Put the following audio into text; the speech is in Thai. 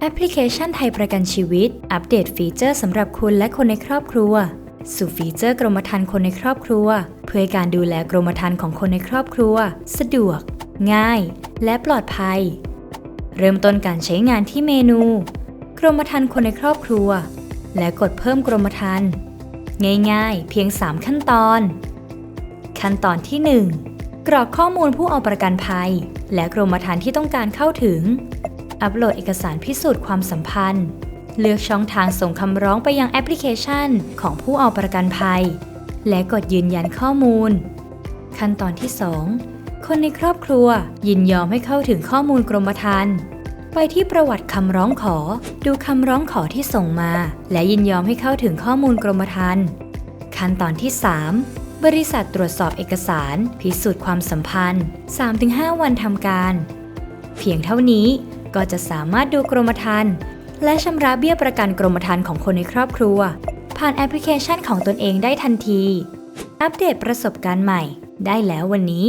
แอปพลิเคชันไทยประกันชีวิต อัปเดตฟีเจอร์สำหรับคุณและคนในครอบครัว สู่ฟีเจอร์กรมธรรม์คนในครอบครัว เพื่อการดูแลกรมธรรม์ของคนในครอบครัว สะดวก ง่าย และปลอดภัย เริ่มต้นการใช้งานที่เมนู กรมธรรม์คนในครอบครัว และกดเพิ่มกรมธรรม์ง่ายๆ เพียง 3 ขั้นตอน ขั้นตอนที่ 1 กรอกข้อมูลผู้เอาประกันภัย และกรมธรรม์ที่ต้องการเข้าถึง อัปโหลดเอกสารพิสูจน์ความสัมพันธ์ เลือกช่องทางส่งคำร้องไปยังแอปพลิเคชัน ของผู้เอาประกันภัย และกดยืนยันข้อมูล ขั้นตอนที่ 2 คนในครอบครัว ยินยอมให้เข้าถึงข้อมูลกรมธรรม์ไปที่ประวัติคำร้องขอ ดูคำร้องขอที่ส่งมา และยินยอมให้เข้าถึงข้อมูลกรมธรรม์ขั้นตอนที่ 3บริษัทตรวจสอบเอกสาร พิสูจน์ความสัมพันธ์ 3-5 วันทำการ เพียงเท่านี้ ก็จะสามารถดูกรมธรรม์และชำระเบี้ยประกันกรมธรรม์ของคนในครอบครัว ผ่านแอปพลิเคชันของตนเองได้ทันที อัปเดตประสบการณ์ใหม่ ได้แล้ววันนี้